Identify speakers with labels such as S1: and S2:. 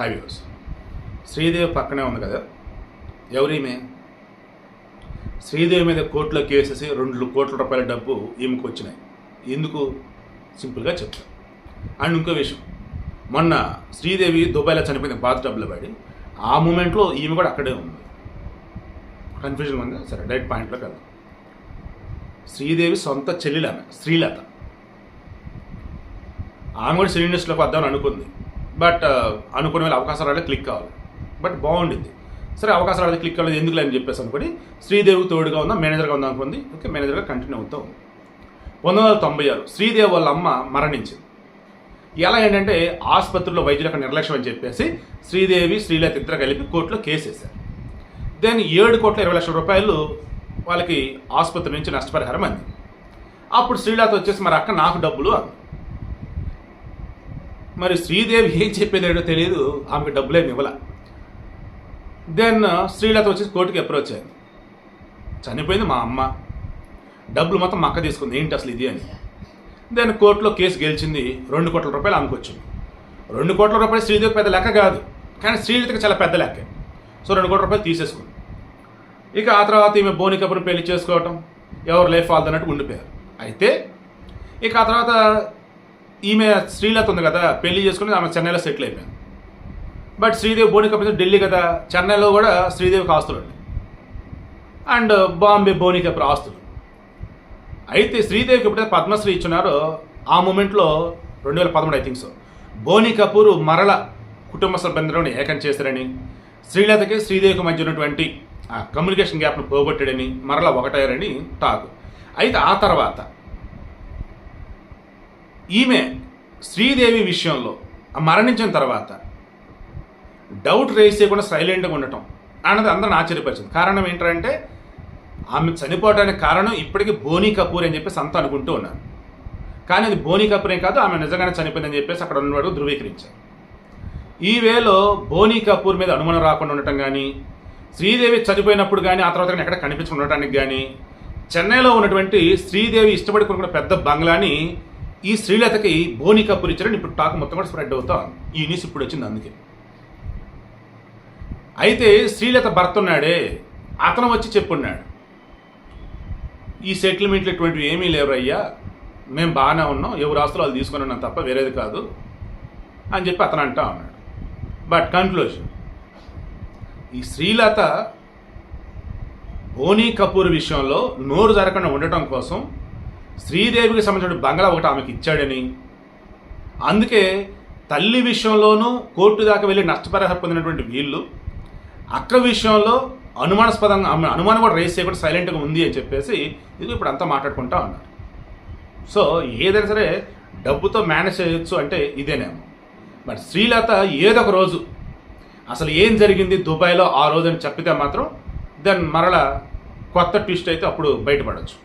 S1: Highways Sridevi పక్కనే ఉంది కదా? ఎవరీమే శ్రీదేవి మీద కోర్టులో కేసేసి రెండు కోట్ల రూపాయల డబ్బు ఈమెకు వచ్చినాయి. ఎందుకు? సింపుల్గా చెప్తాను అండ్ ఇంకో విషయం. మొన్న శ్రీదేవి దుబాయ్లో చనిపోయింది బాత్ డబ్బులు పడి ఆ మూమెంట్లో ఈమె కూడా అక్కడే ఉంది. కన్ఫ్యూజన్ ఉంది? సరే డైరెక్ట్ పాయింట్లోకి వెళ్దాం. శ్రీదేవి సొంత చెల్లెలు ఆమె శ్రీలత ఆమె కూడా సినీ ఇండస్ట్రీలోకి వద్దామని అనుకుంది. బట్ అనుకునే వేళ అవకాశాలు రాలేదు క్లిక్ కావాలి. బట్ బాగుండింది. సరే అవకాశాలు రాలేదు క్లిక్ కాలేదు ఎందుకు లేని చెప్పేసి అనుకుని శ్రీదేవి తోడుగా ఉందా మేనేజర్గా ఉందా అనుకుంది ఓకే మేనేజర్గా కంటిన్యూ అవుతూ. ఉంది పంతొమ్మిది వందల తొంభై ఆరు శ్రీదేవి వాళ్ళ అమ్మ మరణించింది. ఎలా ఏంటంటే ఆసుపత్రిలో వైద్యులకు నిర్లక్ష్యం అని చెప్పేసి శ్రీదేవి శ్రీలత ఇద్దరు కలిపి కోర్టులో కేసు వేశారు దెన్ ఏడు కోట్ల ఇరవై లక్షల రూపాయలు వాళ్ళకి ఆసుపత్రి నుంచి నష్టపరిహారం అంది. అప్పుడు శ్రీలత వచ్చేసి మరి అక్క నాకు డబ్బులు అంది. మరి శ్రీదేవి ఏం చెప్పేదేటో తెలియదు ఆమెకు డబ్బులేమి ఇవ్వాల. దెన్ uh, శ్రీలత వచ్చి కోర్టుకి అప్రోచ్ అయింది. చనిపోయింది మా అమ్మ. డబ్బులు మొత్తం మా అక్క తీసుకుంది ఏంటి అసలు ఇది అని. దెన్ కోర్టులో కేసు గెలిచింది రెండు కోట్ల రూపాయలు ఆమెకు వచ్చింది. రెండు కోట్ల రూపాయలు శ్రీదేవి పెద్ద లెక్క కాదు కానీ శ్రీలతకి చాలా పెద్ద లెక్క. సో రెండు కోట్ల రూపాయలు తీసేసుకుంది. ఇక ఆ తర్వాత ఈమె బోని కబురు పెళ్ళి చేసుకోవటం ఎవరు లైఫ్ వాళ్ళదన్నట్టు ఉండిపోయారు. అయితే ఇక ఆ తర్వాత ఈమె శ్రీలత ఉంది కదా పెళ్ళి చేసుకుని ఆమె చెన్నైలో సెటిల్ అయిపోయింది. బట్ శ్రీదేవి బోని కపూర్ ఢిల్లీ కదా చెన్నైలో కూడా శ్రీదేవికి ఆస్తులు ఉన్నాయి. అండ్ బాంబే బోని కపూర్ ఆస్తులు అయితే శ్రీదేవికి ఎప్పుడైతే పద్మశ్రీ ఇచ్చినారో ఆ మూమెంట్లో రెండు వేల పదమూడు I think so Boney Kapoor మరల కుటుంబ సభ్యులను ఏకం చేశారని శ్రీలతకి శ్రీదేవికి మధ్య ఉన్నటువంటి ఆ కమ్యూనికేషన్ గ్యాప్ను పోగొట్టాడని మరల ఒకటయ్యారని టాక్. అయితే ఆ తర్వాత ఈమె శ్రీదేవి విషయంలో ఆ మరణించిన తర్వాత డౌట్ రేస్ చేయకుండా సైలెంట్గా ఉండటం అన్నది అందరిని ఆశ్చర్యపరిచింది. కారణం ఏంటంటే ఆమె చనిపోవడానికి కారణం ఇప్పటికీ బోనీ కపూర్ అని చెప్పేసి అంతా అనుకుంటూ ఉన్నారు. కానీ అది బోనీ కపూరే కాదు ఆమె నిజంగానే చనిపోయిందని చెప్పేసి అక్కడ ఉన్నవాడు ధృవీకరించారు. ఈ వేలో బోనీ కపూర్ మీద అనుమానం రాకుండా ఉండటం కానీ శ్రీదేవి చనిపోయినప్పుడు కానీ ఆ తర్వాత ఎక్కడ కనిపించుకుండటానికి ఉండటానికి కానీ చెన్నైలో ఉన్నటువంటి శ్రీదేవి ఇష్టపడి కొనుక్కున్న పెద్ద బంగ్లాని ఈ శ్రీలతకి బోని కపూర్ ఇచ్చారని ఇప్పుడు టాక్ మొత్తం కూడా స్ప్రెడ్ అవుతా ఈ న్యూస్ ఇప్పుడు వచ్చింది అందుకే. అయితే శ్రీలత భర్త ఉన్నాడే అతను వచ్చి చెప్పున్నాడు. ఈ సెటిల్మెంట్లు ఇటువంటివి ఏమీ లేవు అయ్యా మేము బాగానే ఉన్నాం ఎవరు ఆస్తులు వాళ్ళు తీసుకొని ఉన్నాం తప్ప వేరేది కాదు అని చెప్పి అతను అంటా ఉన్నాడు. బట్ కన్క్లూజన్ ఈ శ్రీలత బోనీ కపూర్ విషయంలో నోరు జరగకుండా ఉండటం కోసం శ్రీదేవికి సంబంధించిన బంగ్లా ఒకటి ఆమెకి ఇచ్చాడని. అందుకే తల్లి విషయంలోనూ కోర్టు దాకా వెళ్ళి నష్టపరిహారం పొందినటువంటి వీళ్ళు అక్క విషయంలో అనుమానాస్పదంగా ఆమె అనుమానం కూడా రేస్ చేయకుండా సైలెంట్గా ఉంది అని చెప్పేసి ఇది ఇప్పుడు అంతా మాట్లాడుకుంటా ఉన్నారు. సో ఏదైనా సరే డబ్బుతో మేనేజ్ చేయొచ్చు అంటే ఇదేనేమో. మరి శ్రీలత ఏదో ఒక రోజు అసలు ఏం జరిగింది దుబాయ్లో ఆ రోజు అని చెప్పితే మాత్రం దెన్ మరలా కొత్త ట్విస్ట్ అయితే అప్పుడు బయటపడవచ్చు